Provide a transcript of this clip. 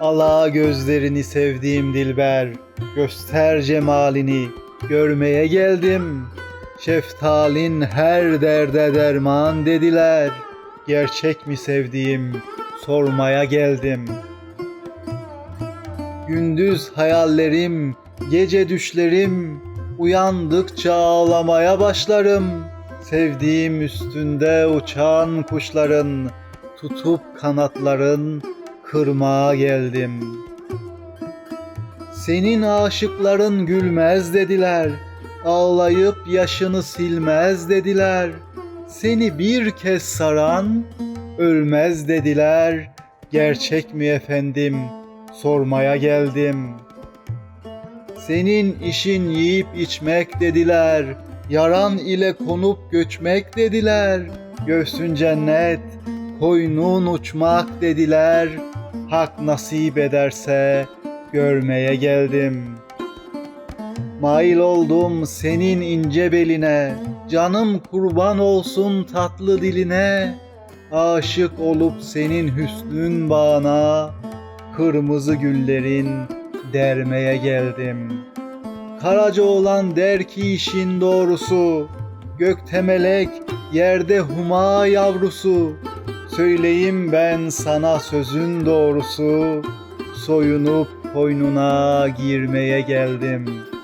Ala gözlerini sevdiğim dilber, göster cemalini, görmeye geldim. Şeftalin her derde derman dediler. Gerçek mi sevdiğim, sormaya geldim. Gündüz hayallerim, gece düşlerim, uyandıkça ağlamaya başlarım. Sevdiğim üstünde uçan kuşların, tutup kanatların, kırmaya geldim. Senin aşıkların gülmez dediler, ağlayıp yaşını silmez dediler. Seni bir kez saran ölmez dediler. Gerçek mi efendim? Sormaya geldim. Senin işin yiyip içmek dediler. Yaran ile konup göçmek dediler. Göğsün cennet, koynun uçmak dediler. Hak nasip ederse görmeye geldim. Mail oldum senin ince beline, canım kurban olsun tatlı diline. Aşık olup senin hüsnün bağına, kırmızı güllerin dermeye geldim. Karaca olan der ki işin doğrusu, gökte melek, yerde huma yavrusu. Söyleyeyim ben sana sözün doğrusu, soyunup koynuna girmeye geldim.''